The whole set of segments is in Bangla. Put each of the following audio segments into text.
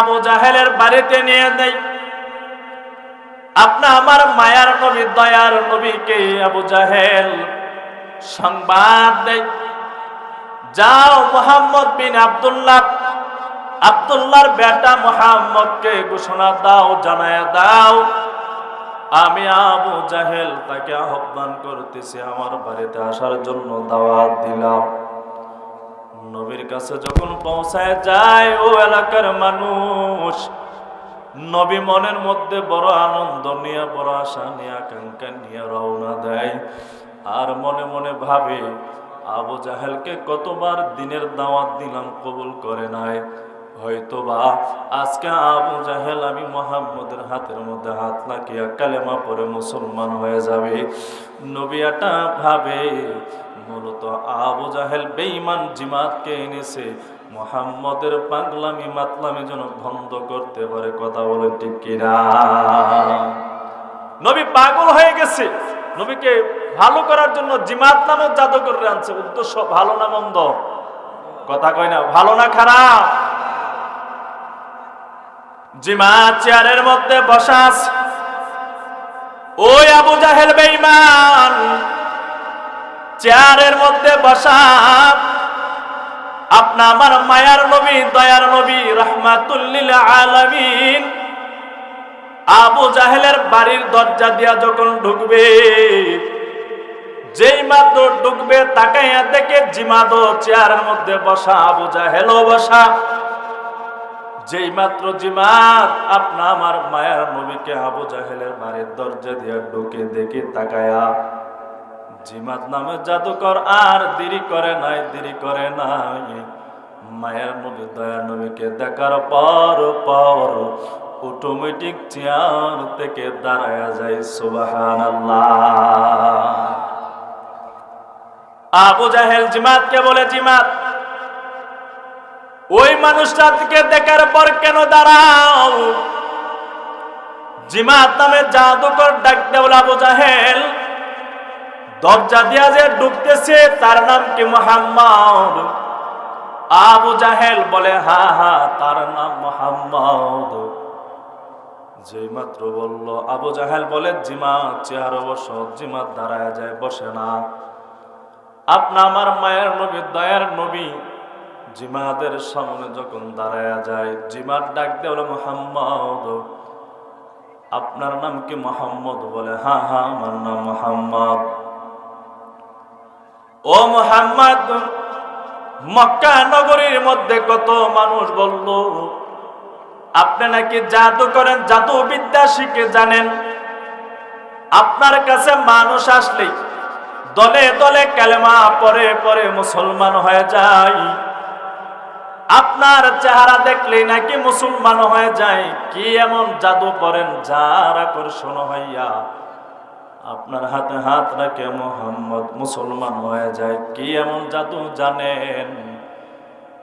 আবু জাহেলের বাড়িতে নিয়ে দেয় আপনা আমার মায়ার নবী, দয়ার নবীকে আবু জাহেল সংবাদ দেয়। যাও মোহাম্মদ বিন আব্দুল্লাহ, আব্দুল্লাহর বেটা মোহাম্মদকে ঘোষণা দাও, জানায় দাও, আমি আবু জাহেল তাকে আহ্বান করতেছি, আমার বাড়িতে আসার জন্য দাওয়াত দিলাম। নবীর কাছে যখন পৌঁছায় যায়, ও এলাকার মানুষ, নবী মনের মধ্যে বড় আনন্দ নিয়ে, বড় আশা নিয়ে, আকাঙ্ক্ষা নিয়ে রওনা দেয়। আর মনে মনে ভাবে, আবু জাহেলকে কতবার দিনের দাওয়াত দিলাম, কবুল করে নাই। হয়তো বা আজকে আবু জাহেল আমি মোহাম্মদের হাতের মধ্যে হাত লাগিয়া কালেমা পরে মুসলমান হয়ে যাবে। নবিয়াটা ভাবে মূলত আবু জাহেল বেঈমান জিমাতকে এনেছে। মোহাম্মদের পাগলামি মাতলামি যেন বন্ধ করতে পারে, কথা বলে ঠিক কিনা? নবী পাগল হয়ে গেছে। নবীকে ভালো করার জন্য জিমাত নামক জাদুকর আনছে, উদ্দেশ্য ভালো না মন্দ? কথা কয় না, ভালো না খারাপ? জিমাত চেয়ারের মধ্যে বসা আছে। ওই আবু জাহেল বেঈমান চেয়ারের মধ্যে বসা। আপনা আমার মায়ার নবী, দয়ার নবী রহমাতুল্লিল আলামিন। আবু জাহেলের বাড়ির দরজা দিয়া যখন ঢুকবে, যেই মাত্র ঢুকবে তাকাইয়া দেখে জিমাদো চেয়ারের মধ্যে বসা, আবু জাহেলও বসা। যেই মাত্র জিমাত আপনা আমার মায়ার নবীকে আবু জাহেলের বাড়ির দরজা দিয়া ঢুকে দেখে তাকায়া জিমাত নামে জাদুকর আর দেরি করে নাই, দেরি করে নাই। মায়ের নবী, দয়ার নবীকে দেখার পর পর অটোমেটিক চেয়ার থেকে দাঁড়ায়া যায় সুবাহান আবু জাহেল জিমাতকে বলে, জিমাত, ওই মানুষটাকে দেখার পর কেন দাঁড়াও? জিমাত নামে জাদুকর ডাকতে বলে, আবু জাহেল দরজা দিয়া যে ঢুকতেছে, তার নাম কি মোহাম্মদ? আবু জাহেল বলে, হা হা, তার নাম মোহাম্মদ। যে মাত্র বলল, আবু জাহেল বলে, জিমা চেয়ার বস জিমাত দাঁড়ায় যায়, বসে না। আপনা আমার মায়ের নবী, দয়ার নবী, জিমাদের সামনে যখন দাঁড়ায় যায়, জিমার ডাক দিয়ে বলে, মোহাম্মদ। আপনার নাম কি মোহাম্মদ বলে? হা হা, আমার নাম মোহাম্মদ। ও মোহাম্মদ, মক্কা নগরীর মধ্যে কত মানুষ বলল, আপনি নাকি জাদু করেন জাদু বিদ্যা শিখে জানেন? আপনার কাছে মানুষ আসলে দলে দলে কালেমা পরে পরে মুসলমান হয়ে যায়। আপনার চেহারা দেখলেই নাকি মুসলমান হয়ে যায়, কি এমন জাদু করেন যার আকর্ষণ হইয়া আপনার হাতে হাত রাখে মোহাম্মদ মুসলমান হয়ে যায়। কি এমন জাদু জানেন?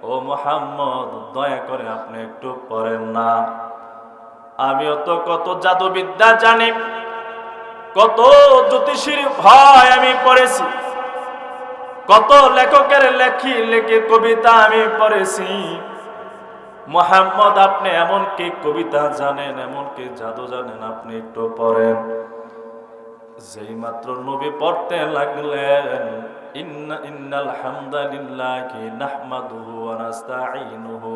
ও মোহাম্মদ, দয়া করে আপনি একটু পড়েন না। আমিও তো কত জাদুবিদ্যা জানি। কত জ্যোতিষীর ভয় আমি পড়েছি। কত লেখকের লেখি লেখে কবিতা আমি পড়েছি। মোহাম্মদ, আপনি এমন কি কবিতা জানেন, এমন কি জাদু জানেন? আপনি একটু পড়েন। যেই মাত্র নবী পড়তে লাগলেন, ইন্না ইন্নাল হামদালিল্লাহি নাহমাদুহু ওয়া নাস্তাঈনুহু।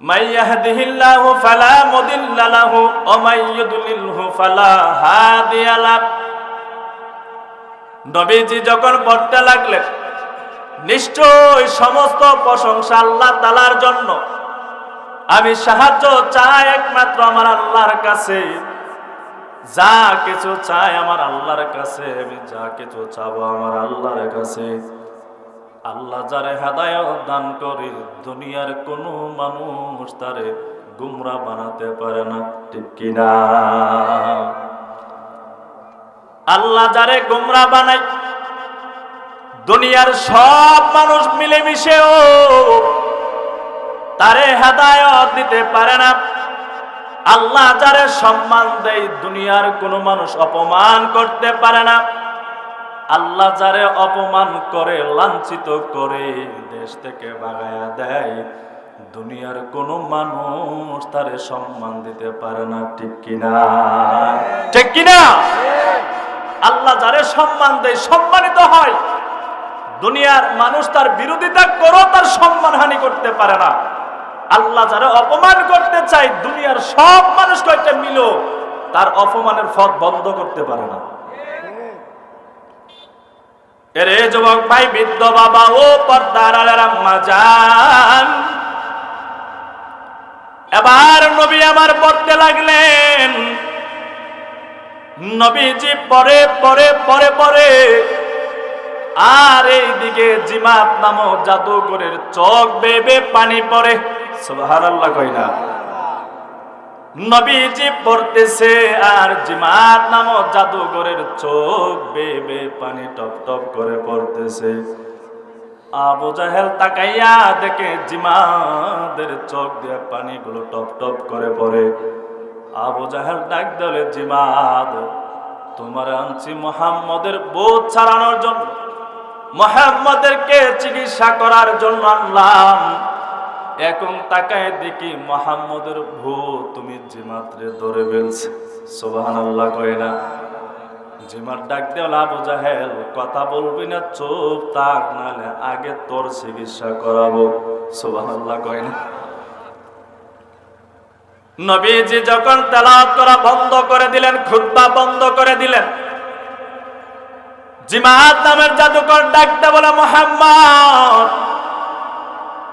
মাই ইয়াহদিহিল্লাহু ফালা মুদিল্লা লাহু ওয়া মাই ইউদ্লিলহু ফালা হাদিয়া নবীজি যখন পড়তে লাগলেন নিশ্চয় সমস্ত প্রশংসা আল্লাহ তালার জন্য। আমি সাহায্য চাই একমাত্র আমার আল্লাহর কাছে। যা কিছু চাই আমার আল্লাহর কাছে, আমি যা কিছু চাবো আমার আল্লাহর কাছে। আল্লাহ যারে হেদায়ত দান করে, দুনিয়ার কোনো মানুষ তারে গুমরা বানাতে পারে না, ঠিক কিনা? আল্লাহ যারে গুমরা বানায়, দুনিয়ার সব মানুষ মিলেমিশেও তারে হেদায়ত দিতে পারে না। আল্লাহ যারে সম্মান দেয়, দুনিয়ার কোনো মানুষ অপমান করতে পারে না। আল্লাহ যারে অপমান করে, লাঞ্ছিত করে, দেশ থেকে বাগায়া দেয়। দুনিয়ার কোনো মানুষ তারে সম্মান দিতে পারে না, ঠিক কিনা? ঠিক কিনা? আল্লাহ যারে সম্মান দেয়, সম্মানিত হয়। দুনিয়ার মানুষ তার বিরোধিতা করো তার সম্মান হানি করতে পারে না। আল্লাহ যারা অপমান করতে চায়, দুনিয়ার সব মানুষ কয়েকটা মিলো, তার অপমানের পথ বন্ধ করতে পারে না। এরে যুবক ভাই, বৃদ্ধ বাবা, ও পর্দার আম্মা যান। এবার নবী আমার পড়তে লাগলেন। নবীজি পরে পরে পরে পরে, আর এইদিকে জিমাত নামক জাদুঘরের চোখ বেবে পানি পড়ে। সুবহানাল্লাহ কই না। নবীজি পড়তেছে আর জিমাত নামক জাদুঘরের চোখ বেবে পানি টপ টপ করে পড়তেছে। আবু জাহেল তাকাইয়া দেখে জিমাদের চোখ দিয়ে পানিগুলো টপ টপ করে পড়ে। আবু জাহেল ডাক দলে জিমাদ তোমার আনছি মোহাম্মদের বোধ ছাড়ানোর জন্য, মোহাম্মদেরকে চিকিৎসা করার জন্য আনলাম। এখন তাকায় দেখি মোহাম্মদের ভূত তুমি জিমাত্রে ধরে ফেলছে। সোবাহান আল্লাহ কয় না। জিমার ডাক দেওয়া আবু জাহেল কথা বলবি না চুপ তাক নালে আগে তোর চিকিৎসা করাবো। সোবাহান আল্লাহ নবীজি যখন তেলাওয়াত করা বন্ধ করে দিলেন, খুতবা বন্ধ করে দিলেন, জিমাত নামের জাদুকর ডাকতে বলে, মোহাম্মদ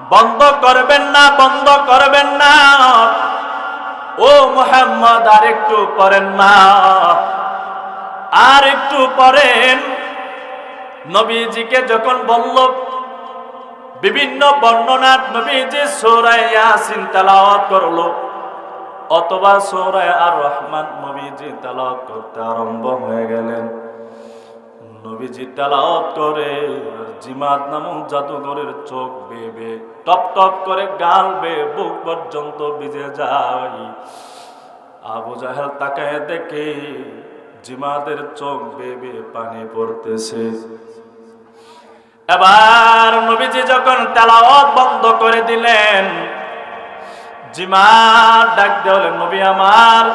বন্ধ করবেন না, বন্ধ করবেন না। ও মোহাম্মদ, আর একটু পড়েন না। আর একটু পড়েন। নবীজিকে যখন বলল, বিভিন্ন বর্ণনার নবীজি সোরাই ইয়াসিন তেলাওয়াত করল, অথবা সোরায় আর রহমান নবীজি তেলাওয়াত করতে আরম্ভ হয়ে গেলেন। নবীজি তেলাওয়াত করে জিমাত নামক জাদুঘরের চোখ বেবে টপ টপ করে গাল বে বুক পর্যন্ত ভিজে যায়। আবু জাহেল তাকায় দেখে জিমাদের চোখ বেবে পানি পড়তেছে। এবার নবীজি যখন তেলাওয়াত বন্ধ করে দিলেন জিমার ডাক দেওয়ালেন নবী আমার,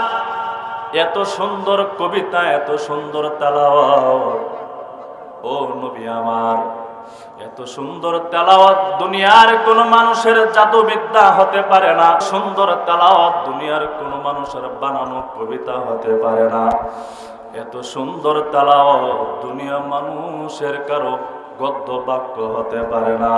এত সুন্দর কবিতা, এত সুন্দর তেলাওয়াত ও নবী আমার, এত সুন্দর তেলাওয়াত দুনিয়ার কোন মানুষের জাদুবিদ্যা হতে পারে না। সুন্দর তেলাওয়াত দুনিয়ার কোন মানুষের বানানো কবিতা হতে পারে না। এত সুন্দর তেলাওয়াত দুনিয়া মানুষের কারও গদ্য বাক্য হতে পারে না।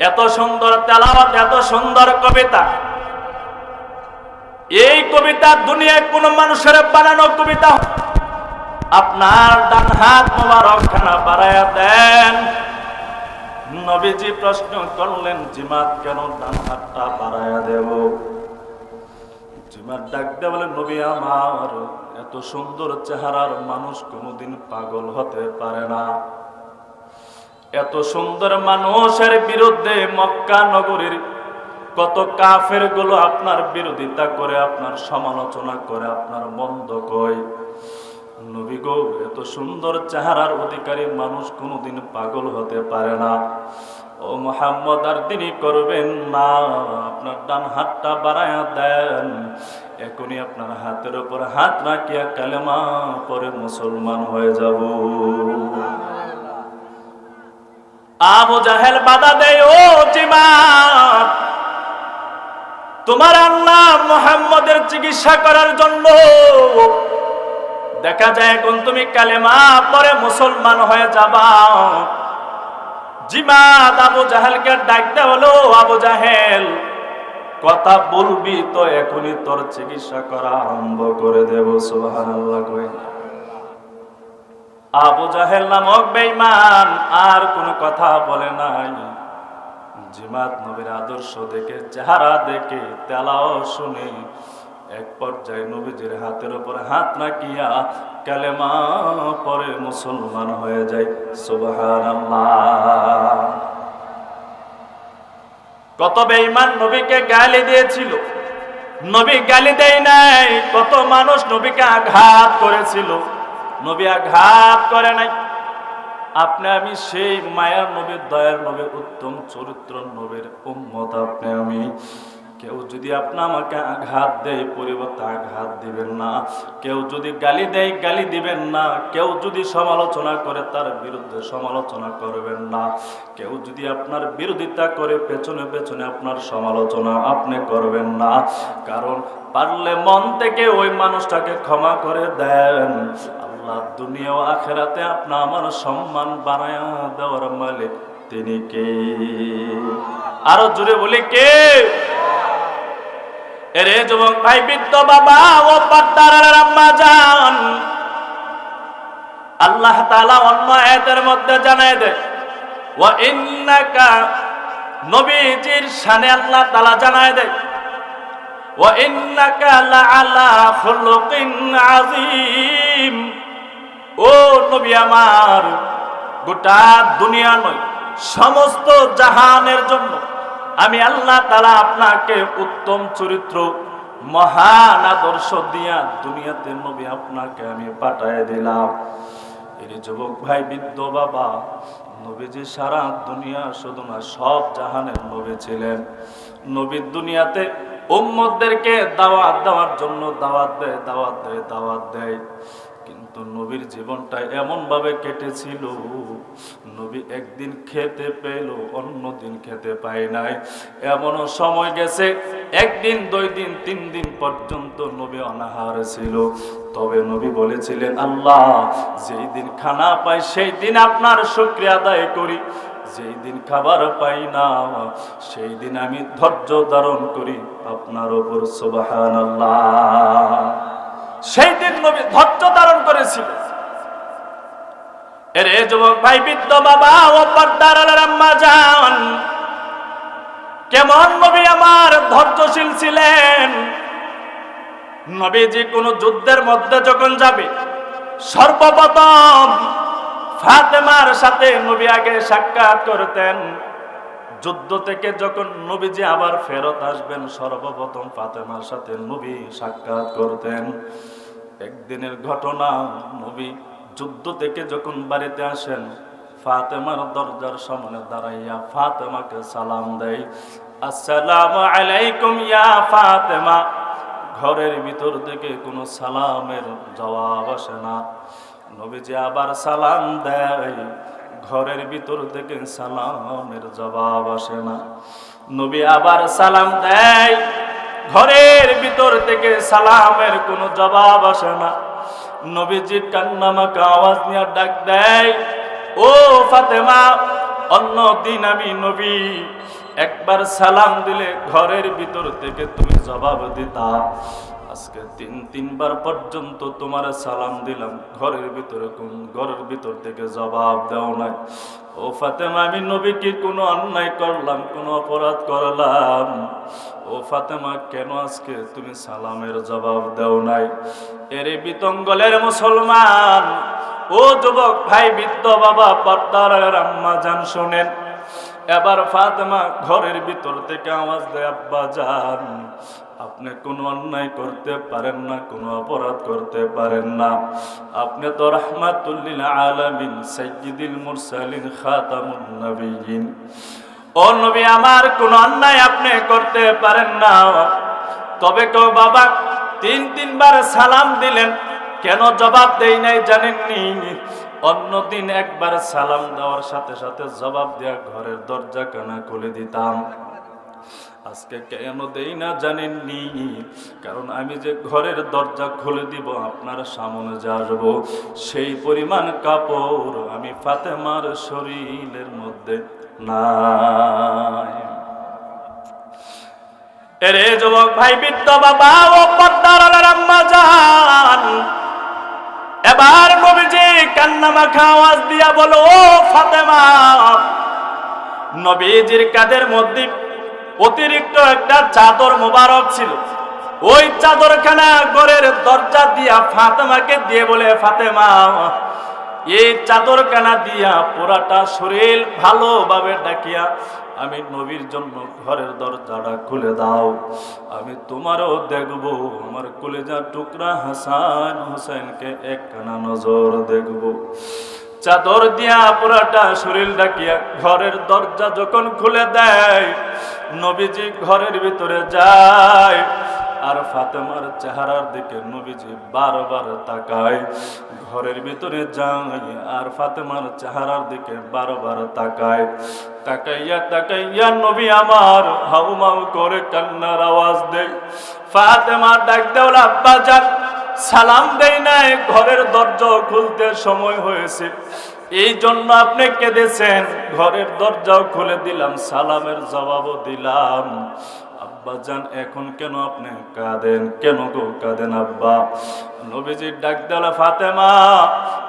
এত সুন্দর তেলাওয়াত, এত সুন্দর কবিতা এই কবিতা দুনিয়ায় কোন মানুষের বানানো কবিতা আপনার ডান হাত মোবারক খানা বাড়াইয়া দেন। নবীজি প্রশ্ন করলেন, জিমাত কেন ডান হাতটা বাড়াইয়া দেব? জিমাত ডাক দে বলে নবী আমার, এত সুন্দর চেহারার মানুষ কোনোদিন পাগল হতে পারে না। এত সুন্দর মানুষের বিরুদ্ধে মক্কা নগরীর কত কাফেরগুলো আপনার বিরোধিতা করে, আপনার সমালোচনা করে, আপনার মন্দ কয়। নবী গো, এত সুন্দর চেহারার অধিকারী মানুষ কোনোদিন পাগল হতে পারে না। ও মোহাম্মদ, আর তিনি করবেন না। আপনার ডান হাতটা বাড়ায়া দেন। এখনই আপনার হাতের উপর হাত রাখিয়া কালেমা পরে মুসলমান হয়ে যাব। আবু জাহেল বাধা দেয়, ও জিমাত! তোমার আল্লাহ মোহাম্মদের চিকিৎসা করার জন্য। দেখা যায় এখন তুমি কালেমা পরে মুসলমান হয়ে যাবা। জিমাত আবু জাহেলকে ডাকতে হলো আবু জাহেল, কথা বলবি তো এখনই তোর চিকিৎসা করা আরম্ভ করে দেব সুবাহ কই। আবু জাহেল নামক বেঈমান আর কোনো কথা বলে নাই। জিমাত নবীর আদর্শ দেখে, চেহারা দেখে, তেলাও শুনে। এক পর্যায়ে নবীজির হাতের উপর হাত রাখিয়া কালেমা পরে মুসলমান হয়ে যায়। সুবহানাল্লাহ। কত বেঈমান নবীকে গালি দিয়েছিল। নবী গালি দেয় নাই। কত মানুষ নবীকে আঘাত করেছিল। নবী আঘাত করে নাই। আপনি আমি সেই মায়ার নবীর, দয়ার নবীর, উত্তম চরিত্র নবীর উম্মত আপনি আমি। কেউ যদি আপনি আমাকে আঘাত দেয়, পরিবর্তে আঘাত দিবেন না। কেউ যদি গালি দেয়, গালি দিবেন না। কেউ যদি সমালোচনা করে, তার বিরুদ্ধে সমালোচনা করবেন না। কেউ যদি আপনার বিরোধিতা করে, পেছনে পেছনে আপনার সমালোচনা আপনি করবেন না। কারণ পারলে মন থেকে ওই মানুষটাকে ক্ষমা করে দেন। আল্লাহ, দুনিয়া ও আখেরাতে আপনা আমার সম্মান বানায়া দেওয়ার মালিক তিনি কে? আরও জুড়ে বলি কে? এরে যুবক ভাই, বৃদ্ধ বাবা ও আম্মা যান আল্লাহ তাআলা অন্য আয়াতের মধ্যে জানায় দেয়, ওয়া ইন্নাকা নবীজির শানে আল্লাহ তাআলা জানায় দেয়, ওয়া ইন্নাকা লাআলা খুলুকিন আযীম। ও নবী আমার, গোটা দুনিয়া নয়, সমস্ত জাহানের জন্য আমি আল্লাহ তালা আপনাকে উত্তম চরিত্র, মহান আদর্শ দিয়া দুনিয়াতে নবী আপনাকে আমি পাঠায় দিলাম। এর যুবক ভাই, বৃদ্ধ বাবা, নবীজি সারা দুনিয়া শুধু না, সব জাহানের নবী ছিলেন। নবীর দুনিয়াতে উম্মতদেরকে দাওয়াত দেওয়ার জন্য দাওয়াত দেয় দাওয়াত দেয় দাওয়াত দেয়। কিন্তু নবীর জীবনটা এমন ভাবে কেটেছিল। নবী একদিন খেতে পেল অন্য দিন খেতে পায় নাই। এমনও সময় গেছে, একদিন, দুই দিন, তিন দিন পর্যন্ত নবী অনাহার ছিল। তবে নবী বলেছিলেন, আল্লাহ, যেই দিন খানা পাই, সেই দিন আপনার শুক্রিয়া আদায় করি। যেই দিন খাবার পাই না, সেই দিন আমি ধৈর্য ধারণ করি আপনার ওপর সুবাহান সেই দিন নবী ধৈর্য ধারণ করেছিল। এর যুবক ভাই, বৃদ্ধ বাবা ও আম্মা যান কেমন নবী আমার ধৈর্যশীল ছিলেন? নবীজি কোন যুদ্ধের মধ্যে যখন যাবে, সর্বপ্রথম ফাতেমার সাথে নবী আগে সাক্ষাৎ করতেন। যুদ্ধ থেকে যখন নবীজি আবার ফেরত আসবেন, সর্বপ্রথম ফাতেমার সাথে নবী সাক্ষাৎ করতেন। একদিনের ঘটনা, নবী যুদ্ধ থেকে যখন বাড়িতে আসেন, ফাতেমার দরজার সামনে দাঁড়াইয়া ফাতেমাকে সালাম দেয়, আসসালাম আলাইকুম ইয়া ফাতেমা। ঘরের ভিতর থেকে কোনো সালামের জবাব আসে না। নবীজি আবার সালাম দেয়, ঘরের ভিতর থেকে সালামের জবাব আসে না। নবী আবার সালাম দেয় ঘরের ভিতর থেকে সালামের কোনো জবাব আসে না। নবীজি কান্নামাকে আওয়াজ নিয়ে ডাক দেয়, ও ফাতেমা, অন্য দিন আমি নবী। একবার সালাম দিলে ঘরের ভিতর থেকে তুমি জবাব দিতা। আজকে তিন, তিনবার পর্যন্ত তোমার সালাম দিলাম। ঘরের ভিতরে কোন ঘরের ভিতর থেকে জবাব দাও নাই। ও ফাতেমা, আমি নবীকে কোনো অন্যায় করলাম, কোনো অপরাধ করলাম। ও ফাতেমা, কেন আজকে তুমি সালামের জবাব দাও নাই? এরে বিতঙ্গলের মুসলমান, ও যুবক ভাই, বৃদ্ধ বাবা, পর্দার আম্মা জান শোনেন। এবার ফাতেমা ঘরের ভিতর থেকে আওয়াজ দেয়, আব্বা যান আপনি কোনো অন্যায় করতে পারেন না, কোনো অপরাধ করতে পারেন না। আপনি তো রহমাতুল্লিল আলামিন, সাইয়্যিদুল মুরসালিন, খাতামুন ও নবী, আমার কোনো অন্যায় আপনি করতে পারেন না। তবে কেউ বাবা, তিন, তিনবার সালাম দিলেন, কেন জবাব দেই নাই জানেননি? অন্যদিন একবার সালাম দেওয়ার সাথে সাথে জবাব দেওয়া ঘরের দরজা কানা খুলে দিতাম। আজকে কেন দেই না জানেননি? কারণ আমি যে ঘরের দরজা খুলে দিব, আপনার সামনে যে আসব। সেই পরিমাণ কাপড় আমি ফাতেমার শরীরের মধ্যে নাই। এরে যুবক ভাই, বৃদ্ধ বাবা ও পদ্মার আম্মা যান এবার নবীজি কান্না মাখা আওয়াজ দিয়া বলো ফাতেমা, নবীজির কাদের মধ্যে অতিরিক্ত একটা চাদর মোবারক ছিল। ওই চাদরখানা ঘরের দরজা দিয়া ফাতেমাকে দিয়ে বলে, ফাতেমা, এই চাদরখানা দিয়া পুরাটা শরীর ভালোভাবে ডাকিয়া আমি নবীর জন্য ঘরের দরজাটা খুলে দাও। আমি তোমারও দেখব, আমার কলেজা টুকরা হাসান হোসেনকে একখানা নজর দেখব। চাদর দিয়া পুরাটা শরীর ডাকিয়া ঘরের দরজা যখন খুলে দেয় নবীজি ঘরের ভিতরে যায়, আর ফাতেমার চেহারার দিকে নবীজি বারবার তাকায়। ঘরের ভিতরে যায়, আর ফাতেমার চেহারার দিকে বারবার তাকায়। তাকাইয়া তাকাইয়া নবী আমার হাউমাউ করে কান্নার আওয়াজ দেয়। ফাতেমা ডাক দেওলা আব্বা সালাম দেয় নাই, ঘরের দরজা খুলতে সময় হয়েছে। এই জন্য আপনি কেঁদেছেন, ঘরের দরজাও খুলে দিলাম, সালামের জবাবও দিলাম। আব্বা যান এখন কেন আপনি কাঁদেন? কেন গো কাঁদেন আব্বা? নবীজির ডাক দেওয়া ফাতেমা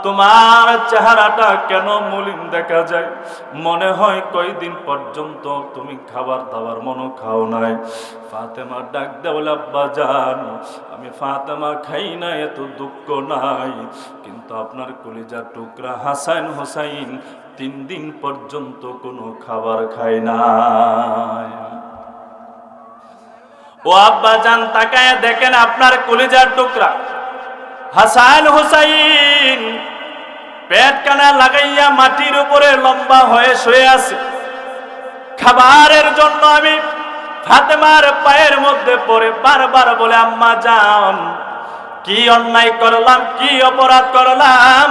তোমার চেহারাটা কেন মলিন দেখা যায়? মনে হয় কয়দিন পর্যন্ত তুমি খাবার দাবার মনো খাও নাই। ফাতেমা ডাক দেওয়াল আব্বা যান আমি ফাতেমা খাই না, এত দুঃখ নাই। কিন্তু আপনার কলিজার টুকরা হাসান হোসাইন তিন দিন পর্যন্ত কোনো খাবার খায় নাই। ও আব্বা যান তাকায় দেখেন আপনার কলিজার টুকরা। হাসান হুসাইন পেট কানা লাগাইয়া মাটির উপরে লম্বা হয়ে শুয়ে আছে। খাবারের জন্য আমি ফাতেমার পায়ের মধ্যে পড়ে বারবার বলে, আম্মা যান, কি অন্যায় করলাম, কি অপরাধ করলাম?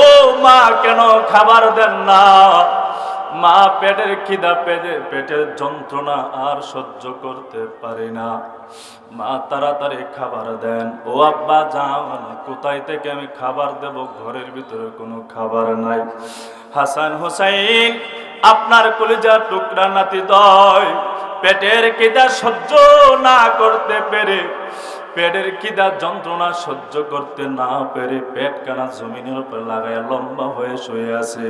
ও মা, কেন খাবার দেন না? মা, পেটের খিদা পেটে পেটের যন্ত্রণা আর সহ্য করতে পারে না। মা, তাড়াতাড়ি খাবার দেন। ও আব্বা যান কোথায় থেকে আমি খাবার দেব? ঘরের ভিতরে কোনো খাবার নাই। হাসান হোসাইন, আপনার কলিজার টুকরা নাতি দয়, পেটের খিদা সহ্য না করতে পেরে, পেটের খিদা যন্ত্রণা সহ্য করতে না পেরে পেট কানা জমিনের উপর লাগায় লম্বা হয়ে শুয়ে আছে।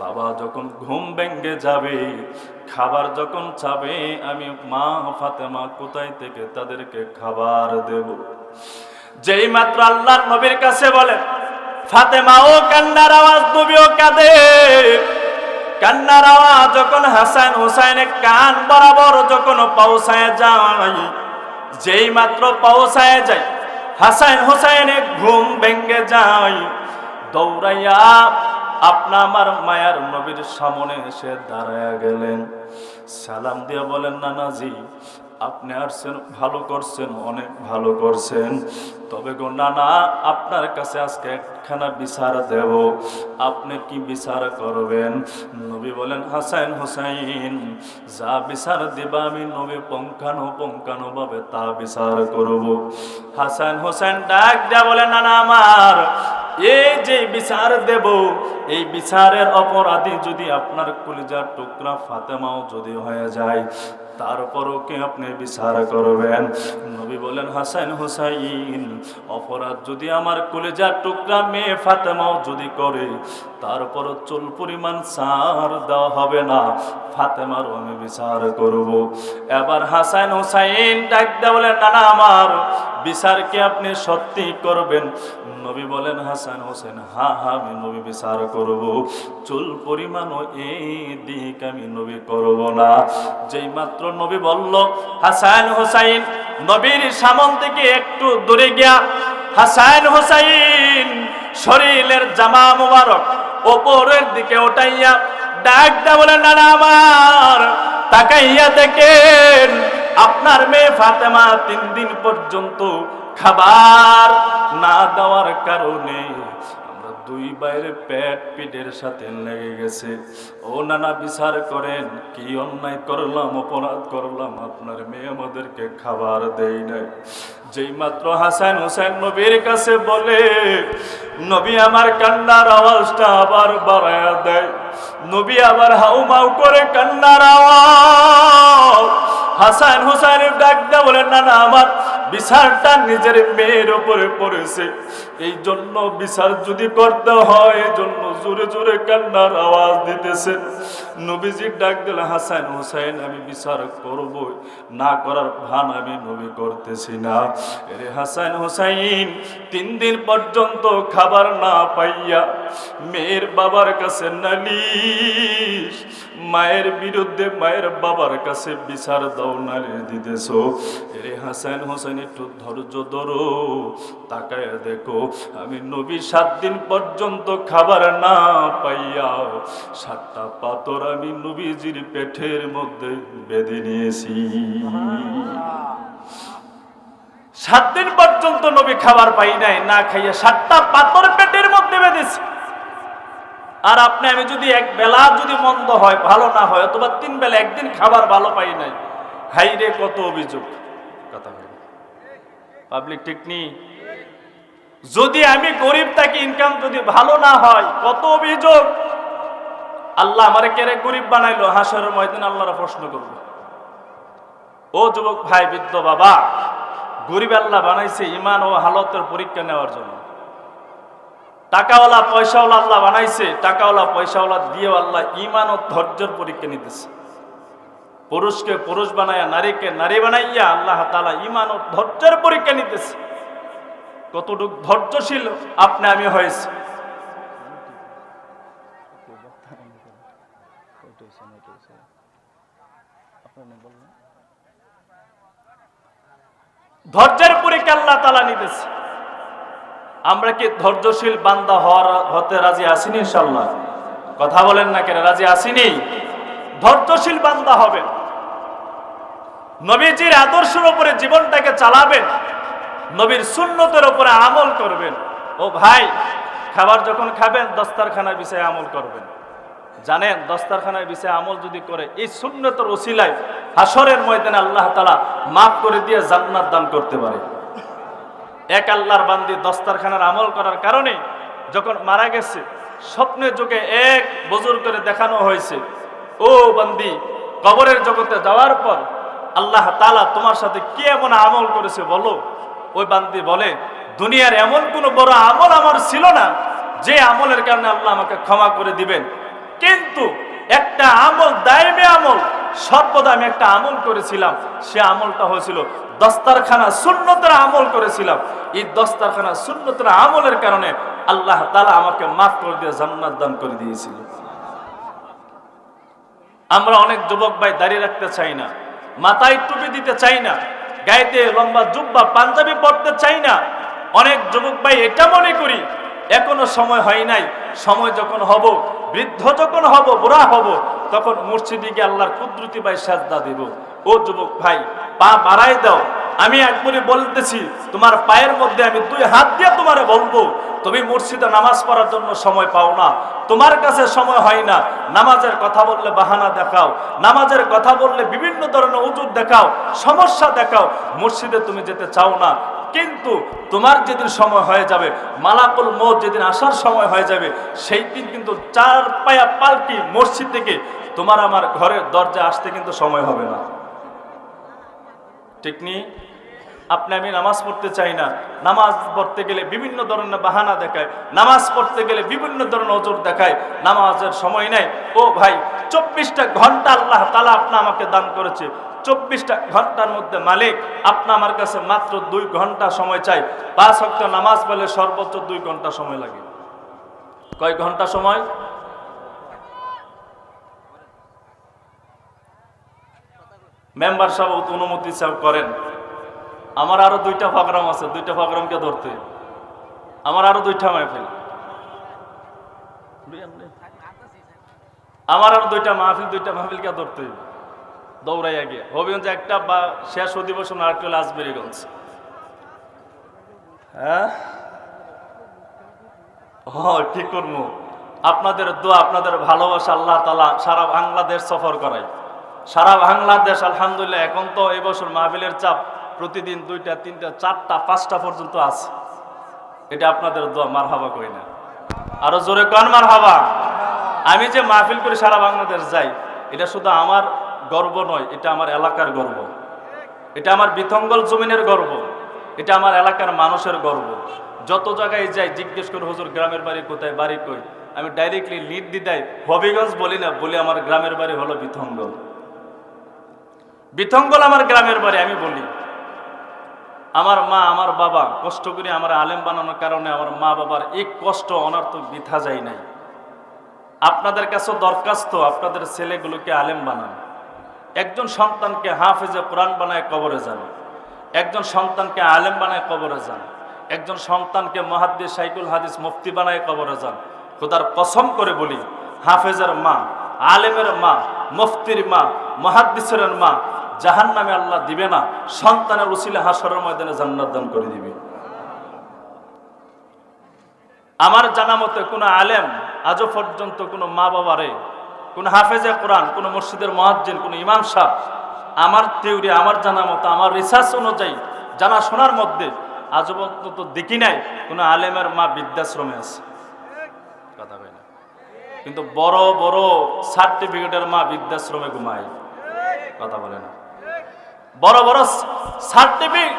বাবা যখন ঘুম ভেঙ্গে যাবে খাবার যখন চাবে, আমি মা ফাতেমা কোথায় থেকে তাদেরকে খাবার দেব? যেই মাত্র আল্লাহ নবীর কাছে বলে ফাতেমা, ও কান্নার আওয়াজ, নবীও কাঁদে। কান্নার আওয়াজ যখন হাসান হুসাইনের কান বরাবর যখন পৌঁছায় যায়, যেই মাত্র পৌঁছায় যায়, হাসান হুসাইনের ঘুম ভেঙ্গে যায়। দৌড়াইয়া আপনা আমার মায়ার নবীর সামনে এসে দাঁড়ায়া গেলেন। সালাম দিয়ে বলেন, নানাজি, আপনি আসছেন, ভালো করছেন, অনেক ভালো করছেন। তবে গো নানা, আপনার কাছে আজকে একখানা বিচার দেব। আপনি কি বিচার করবেন? নবী বলেন, হাসাইন হোসাইন, যা বিচার দেবা আমি নবী পঙ্কানো পঙ্কানো ভাবে তা বিচার করব। হাসান হোসেন ডাক দেয়া বলেন, নানা আমার এই যে বিচার দেব, এই বিচারের অপরাধী যদি আপনার কলিজার টুকরা ফাতেমাও যদি হয়ে যায় তারপরও কি আপনি বিচার করবেন? নবী বলেন, হাসান হুসাইন, অপরাধ যদি আমার কলিজার টুকরা মেয়ে ফাতেমাও যদি করে তারপরও চুল পরিমাণ সার দেওয়া হবে না। ফাতেমারও আমি বিচার করব। এবার হাসান হুসাইন ডাক দেয়া বলেন নানা আমার, বিচার কি আপনি সত্যি করবেন? নবী বলেন, হাসান হোসেন হা হা, আমি নবী বিচার করব। চুল পরিমাণও এই দিক আমি নবী করব না। যেই মাত্র নবী বলল, হাসান হোসাইন, নবীর সামন থেকে একটু দূরে গিয়া, হাসান হোসাইন, শরীরের জামা মুবারক ওপরের দিকে ওটাইয়া ডাক দা বলে না আমার, তাকাইয়া দেখেন, আপনার মেয়ে ফাতেমা তিন দিন পর্যন্ত খাবার না দেওয়ার কারণে দুই বাইরে পেট পিঠের সাথে লেগে গেছে। ও নানা বিচার করেন, কি অন্যায় করলাম, অপরাধ করলাম, আপনার মেয়ে আমাদেরকে খাবার দেই নাই। যেই মাত্র হাসান হোসেন নবীর কাছে বলে, নবী আমার কান্নার আওয়াজটা আবার বাড়ায়া দেয়। নবী আবার হাউমাউ করে কান্নার আওয়াজ। হাসান হুসাইনের ডাক দেয়া বলেন না না, আমার বিচারটা নিজের মেয়ের উপরে পড়েছে। এই জন্য বিচার যদি করতে হয়, এই জন্য জোরে জোরে কান্নার আওয়াজ দিতেছে। নবীজির ডাক দিলে হাসান হুসাইন, আমি বিচার করব না করার ভান আমি নবী করতেছি না। এরে হাসান হুসাইন, তিন দিন পর্যন্ত খাবার না পাইয়া মেয়ের বাবার কাছে নালিশ মায়ের বিরুদ্ধে মায়ের বাবার কাছে বিচার দাও, নারে দিতেছ। রে হাসান হোসেন, একটু ধৈর্য ধরো, তাকায় দেখো, আমি নবী সাত দিন পর্যন্ত খাবার না পাইয়া সাতটা পাথর আমি নবীজির পেটের মধ্যে বেঁধে নিয়েছি। সাত দিন পর্যন্ত নবী খাবার পাই নাই, না খাইয়া সাতটা পাথর পেটের মধ্যে বেঁধেছি। আর আপনি, আমি যদি এক বেলা যদি মন্দ হয়, ভালো না হয়, অথবা তিন বেলা একদিন খাবার ভালো পাই নাই, হাই রে, কত অভিযোগ। কথা পাবলিক ঠিক নি যদি আমি গরিব থাকি ইনকাম যদি ভালো না হয়, কত অভিযোগ। আল্লাহ আমারে কেরে গরিব বানাইলো, হাসরের ময়দিন আল্লাহরা প্রশ্ন করব। ও যুবক ভাই, বৃদ্ধ বাবা, গরিব আল্লাহ বানাইছে ইমান ও হালতের পরীক্ষা নেওয়ার জন্য। টাকাওয়ালা পয়সাওয়ালা আল্লাহ বানাইছে, টাকাওয়ালা পয়সাওয়ালা দিয়েও আল্লাহ ইমান ও ধৈর্যের পরীক্ষা নিতেছে। পুরুষকে পুরুষ বানাইয়া, নারীকে নারী বানাইয়া আল্লাহ তালা ইমান ও ধৈর্যের পরীক্ষা নিতেছে। কতটুক ধৈর্যশীল আপনি, আমি হয়েছে। ধৈর্যের পরীক্ষা আল্লাহ তালা নিতেছে। আমরা কি ধৈর্যশীল বান্দা হওয়ার হতে রাজি আসিনি ইনশাল্লাহ কথা বলেন না কেন, রাজি আসিনি? ধৈর্যশীল বান্দা হবেন। নবীজির আদর্শের উপরে জীবনটাকে চালাবেন। নবীর সুন্নতের উপরে আমল করবেন। ও ভাই, খাবার যখন খাবেন, দস্তারখানার বিষয়ে আমল করবেন। জানেন, দস্তারখানার বিষয়ে আমল যদি করে, এই সুন্নতর ওসিলায় হাসরের ময়দানে আল্লাহ তালা মাফ করে দিয়ে জান্নাত দান করতে পারে। এক আল্লাহর বান্দি দস্তারখানার আমল করার কারণে যখন মারা গেছে, স্বপ্নের যুগে এক বজুর করে দেখানো হয়েছে, ও বান্দি, কবরের জগতে যাওয়ার পর আল্লাহ তালা তোমার সাথে কি এমন আমল করেছে বলো? ওই বান্দি বলে, দুনিয়ার এমন কোনো বড় আমল আমার ছিল না, যে আমলের কারণে আল্লাহ আমাকে ক্ষমা করে দিবেন। কিন্তু একটা আমল, দায়মে আমল সর্বদা আমি একটা আমল করেছিলাম, সে আমলটা হয়েছিল দস্তারখানা শূন্যতের আমল করেছিলাম। এই দস্তারখানা শূন্যতের আমলের কারণে আল্লাহ তালা আমাকে মাফ করে দিয়ে জান্নাত দান করে দিয়েছিল। আমরা অনেক যুবক ভাই দাঁড়িয়ে রাখতে চাই না, মাথায় টুপি দিতে চাই না, গায়েতে লম্বা জুব্বা, পাঞ্জাবি পড়তে চাই না। অনেক যুবক ভাই এটা মনে করি, এখনও সময় হয় নাই, সময় যখন হব বৃদ্ধ যখন হব, বুড়া হব, তখন মসজিদে গিয়ে আল্লাহর কুদরতি ভাই সাজদা দেব। ও যুবক ভাই, পা বাড়াই দাও। আমি একবারই বলতেছি, তোমার পায়ের মধ্যে আমি দুই হাত দিয়ে তোমারে বলব, তুমি মসজিদে নামাজ পড়ার জন্য সময় পাও না। তোমার কাছে সময় হয় না। নামাজের কথা বললে বাহানা দেখাও। নামাজের কথা বললে বিভিন্ন ধরনের উজুর দেখাও। সমস্যা দেখাও। মসজিদে তুমি যেতে চাও না। কিন্তু তোমার যেদিন সময় হয়ে যাবে, মালাকুল মত যেদিন আসার সময় হয়ে যাবে, সেই দিন কিন্তু চার পায়া পাল্টি মসজিদ থেকে তোমার আমার ঘরের দরজা আসতে কিন্তু সময় হবে না। ঠিক নি? আপনি আমি নামাজ পড়তে চাই না। নামাজ পড়তে গেলে বিভিন্ন ধরনের বাহানা দেখায়। নামাজ পড়তে গেলে বিভিন্ন ধরনের অজর দেখায়। নামাজের সময় নেই। ও ভাই, চব্বিশটা ঘণ্টা আল্লাহ তালা আপনা আমাকে দান করেছে। চব্বিশটা ঘণ্টার মধ্যে মালিক আপনা আমার কাছে মাত্র দুই ঘণ্টা সময় চাই পাঁচ অক্ট নামাজ পেলে সর্বোচ্চ দুই ঘণ্টা সময় লাগে। কয় ঘণ্টা সময়? মেম্বার সাহেব অনুমতি সাহেব করেন। আমার আরও দুইটা প্রোগ্রাম আছে, দুইটা প্রোগ্রামকে ধরতে। আমার আরও দুইটা মাহফিল আমার আরও দুইটা মাহফিল, দুইটা মাহফিলকে ধরতে। দৌড়াইয়া গিয়ে। হবিগঞ্জ একটা বা শেষ অধিবেশন আর একটা হলো আজমেরিগঞ্জ। হ্যাঁ? ঠিক করব। আপনাদের দোয়া, আপনাদের ভালোবাসা আল্লাহ তালা সারা বাংলাদেশ সফর করায়। সারা বাংলাদেশ, আলহামদুলিল্লাহ এখন তো এবছর মাহফিলের চাপ প্রতিদিন দুইটা, তিনটা, চারটা, পাঁচটা পর্যন্ত আছে। এটা আপনাদের দোয়া মার হাবা কই না। আরও জোরে কন মার হাবা আমি যে মাহফিল করে সারা বাংলাদেশ যাই, এটা শুধু আমার গর্ব নয়, এটা আমার এলাকার গর্ব। এটা আমার বিথঙ্গল জমিনের গর্ব। এটা আমার এলাকার মানুষের গর্ব। যত জায়গায় যাই, জিজ্ঞেস করে, হুজুর, গ্রামের বাড়ি কোথায়, বাড়ি কই? আমি ডাইরেক্টলি লিড দিদাই হবিগঞ্জ বলি না, বলি আমার গ্রামের বাড়ি হলো বিথঙ্গল। বিথঙ্গল আমার গ্রামের বাড়ি, আমি বলি। আমার মা, আমার বাবা কষ্ট করে আমার আলেম বানানোর কারণে আমার মা বাবার এক কষ্ট অনার্থ বৃথা যায় নাই। আপনাদের কাছে দরখাস্ত, আপনাদের ছেলেগুলোকে আলেম বানান। একজন সন্তানকে হাফেজে কোরআন বানায় কবরে যান। একজন সন্তানকে আলেম বানায় কবরে যান। একজন সন্তানকে মহাদ্দিস সাইকুল হাদিস মুফতি বানায় কবরে যান। খোদার কসম করে বলি, হাফেজের মা, আলেমের মা, মুফতির মা, মহাদ্দিসের মা জাহান নামে আল্লাহ দিবে না, সন্তানের উসিলে হাসরের ময়দানে জান্নাত দান করে দিবে। আমার জানা মতে কোনো আলেম আজও পর্যন্ত কোনো মা বাবারে কোনো হাফেজে কোরআন, কোনো মসজিদের মহাজ্জিন কোনো ইমাম সাহ আমার থিওরি আমার জানা মতো, আমার রিসার্চ অনুযায়ী জানা শোনার মধ্যে আজও পর্যন্ত দেখি নাই কোনো আলেমের মা বৃদ্ধাশ্রমে আছে। কথা কিন্তু বড় বড় সার্টিফিকেটের মা বৃদ্ধাশ্রমে ঘুমায়। কথা বলে না। বড় বড় সার্টিফিকেট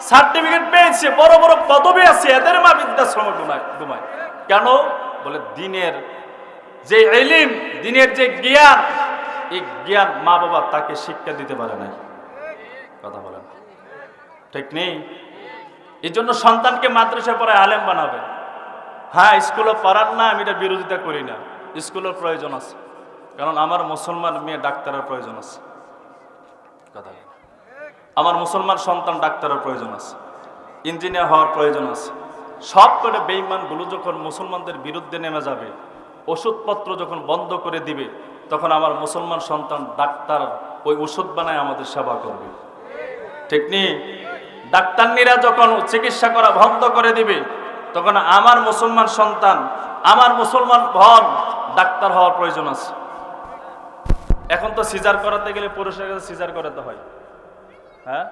সার্টিফিকেট পেয়েছে, বড় বড় পদবি আছে, এদের মা বৃদ্ধাশ্রমে ঘুমায় ঘুমায় কেন? বলে দিনের যে এলিম দিনের যে জ্ঞান, এই জ্ঞান মা বাবা তাকে শিক্ষা দিতে পারে নাই। কথা বলেন। ঠিক নেই? এই জন্য সন্তানকে মাদ্রাসা পড়ে আলেম বানাবে। হ্যাঁ স্কুলে পড়ার না, আমি এটা বিরোধিতা করি না। স্কুলের প্রয়োজন আছে। কারণ আমার মুসলমান মেয়ে ডাক্তারের প্রয়োজন আছে। কথা। আমার মুসলমান সন্তান ডাক্তারের প্রয়োজন আছে, ইঞ্জিনিয়ার হওয়ার প্রয়োজন আছে। সব করে বেইমানগুলো যখন মুসলমানদের বিরুদ্ধে নেমে যাবে, ওষুধপত্র যখন বন্ধ করে দিবে, তখন আমার মুসলমান সন্তান ডাক্তার ওই ওষুধ বানায় আমাদের সেবা করবে। ঠিক নেই ডাক্তারনিরা যখন চিকিৎসা করা বন্ধ করে দিবে, তখন আমার মুসলমান সন্তান, আমার মুসলমান ভন ডাক্তার হওয়ার প্রয়োজন আছে। এখন তো সিজার করাতে গেলে পুরুষের কাছে সিজার করাতে হয়। হ্যাঁ?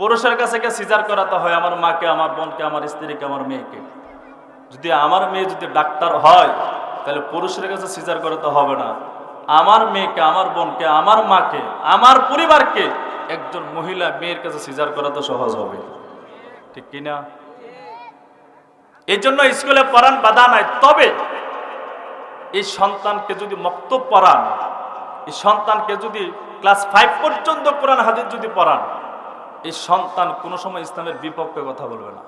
পুরুষের কাছে সিজার করাতে হয়? আমার মাকে, আমার বোনকে, আমার স্ত্রীকে, আমার মেয়েকে। যদি আমার মেয়ে যদি ডাক্তার হয়, তাহলে পুরুষের কাছে সিজার করাতে হবে না। আমার মেয়েকে, আমার বোনকে, আমার মাকে, আমার পরিবারকে একজন মহিলা মেয়ের কাছে সিজার করাতে সহজ হবে। ঠিক কিনা এই জন্য স্কুলে পড়ান, বাধা নাই। তবে এই সন্তানকে যদি মক্তব পড়ান, এই সন্তানকে যদি ক্লাস ফাইভ পর্যন্ত কোরআন হাদিস যদি পড়ান, এই সন্তান কোনো সময় ইসলামের বিপক্ষে কথা বলবে না।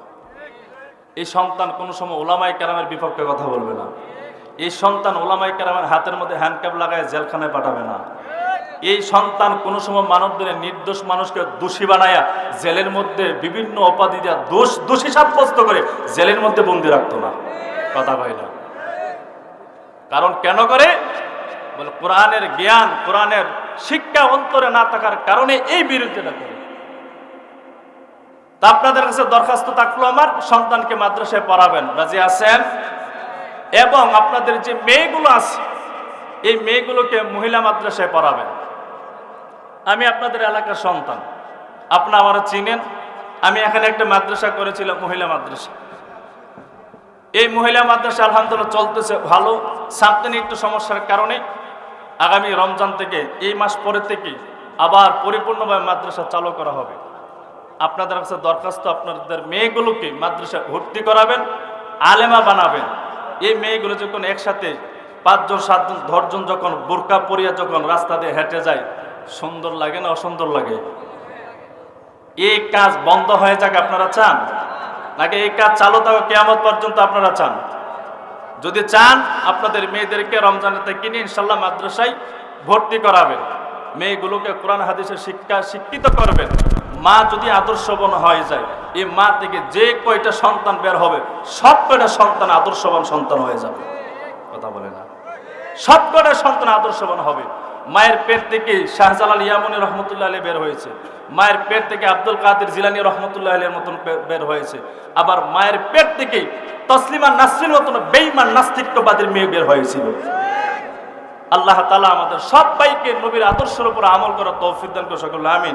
এই সন্তান কোনো সময় ওলামাই কেরামের বিপক্ষে কথা বলবে না। এই সন্তান ওলামাই কেরামের হাতের মধ্যে হ্যান্ডক্যাপ লাগায় জেলখানায় পাঠাবে না। এই সন্তান কোনো সময় মানব দিনে নির্দোষ মানুষকে দোষী বানায়া জেলের মধ্যে বিভিন্ন উপাধি দেওয়া দোষ, দোষী সাব্যস্ত করে জেলের মধ্যে বন্দি রাখতো না। কথা কয় না। কারণ কেন করে? বলে, কোরআনের জ্ঞান, কোরআনের শিক্ষা অন্তরে না থাকার কারণে এই বিরুদ্ধেটা করে তা আপনাদের কাছে দরখাস্ত থাকল আমার, সন্তানকে মাদ্রাসায় পড়াবেন। রাজি আছেন? এবং আপনাদের যে মেয়েগুলো আছে, এই মেয়েগুলোকে মহিলা মাদ্রাসায় পড়াবেন। আমি আপনাদের এলাকার সন্তান। আপনি আমার চিনেন। আমি এখানে একটা মাদ্রাসা করেছিলাম, মহিলা মাদ্রাসা। এই মহিলা মাদ্রাসা আলহামদুলিল্লাহ চলতেছে ভালো। সামনে একটু সমস্যার কারণে আগামী রমজান থেকে, এই মাস পরে থেকে আবার পরিপূর্ণভাবে মাদ্রাসা চালু করা হবে। আপনাদের কাছে দরখাস্ত আপনাদের মেয়েগুলোকে মাদ্রাসা ভর্তি করাবেন, আলেমা বানাবেন। এই মেয়েগুলো যখন একসাথে পাঁচজন, সাতজন, দশজন যখন বোরকা পরিয়া যখন রাস্তা দিয়ে হেঁটে যায়, সুন্দর লাগে না অসুন্দর লাগে? এই কাজ বন্ধ হয়ে যাক আপনারা চান? নাকি এই কাজ চালু থাকা, কেয়ামত পর্যন্ত আপনারা চান? যদি চান, আপনাদের মেয়েদেরকে রমজানেতে কিনে ইনশাল্লাহ মাদ্রাসায় ভর্তি করাবেন। মেয়েগুলোকে কোরআন, হাদিসের শিক্ষা শিক্ষিত করবেন। মা যদি আদর্শবান হয়ে যায়, এই মা থেকে যে কয়টা সন্তান বের হবে, সব কয়টা সন্তান আদর্শবান সন্তান হয়ে যাবে। কথা বলে না। সব কয়টা সন্তান আদর্শবান হবে? মায়ের পেট থেকে শাহজালাল ইয়ামনি রহমতুল্লাহ আলী বের হয়েছে। মায়ের পেট থেকে আব্দুল কাদের জিলানি রহমতুল্লাহ আলীর মতন বের হয়েছে। আবার মায়ের পেট থেকে তসলিমা নাসরির মতন বেইমান নাস্তিত্ববাদের মেয়ে বের হয়েছিল। আল্লাহ তালা আমাদের সব সবাইকে নবীর আদর্শের উপর আমল করা তৌফিক দান করে সকল, আমিন।